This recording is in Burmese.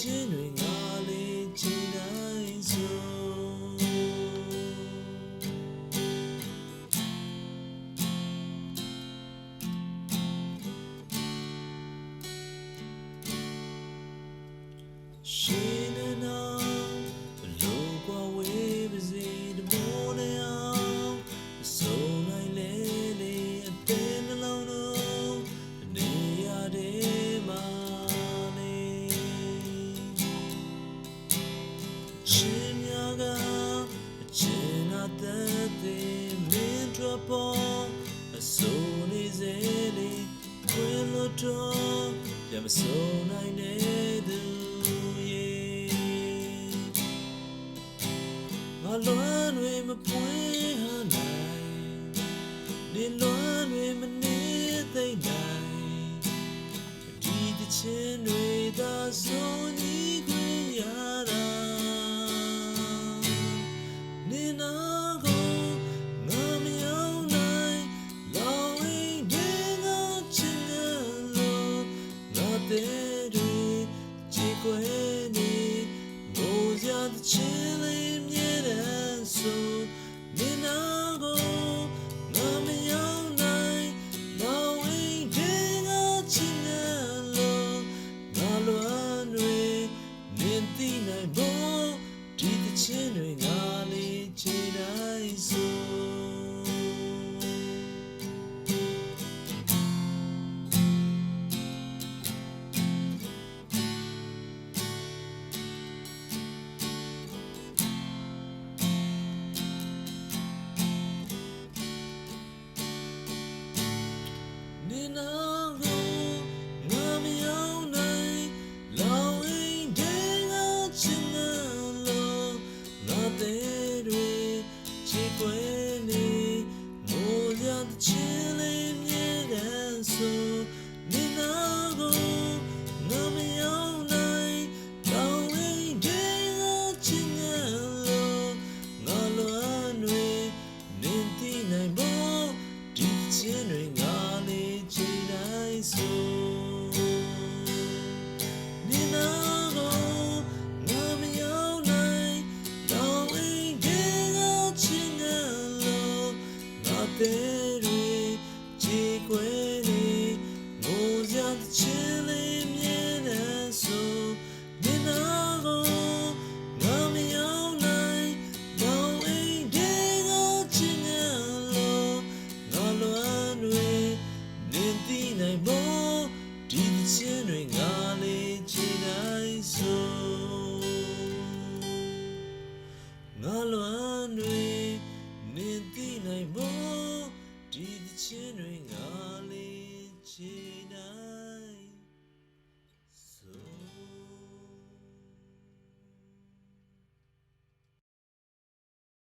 心那里记得 တော်ပြန်မဆုံးနိုင်တဲ့သူရေငါလွမ်းတွေမပွင့်ဟနိုင်နေလွမ်းတွေမနေသိမ့်နိုင်ဒီတခြင်းတွေသာဆုံးဤခွင့်ရ Just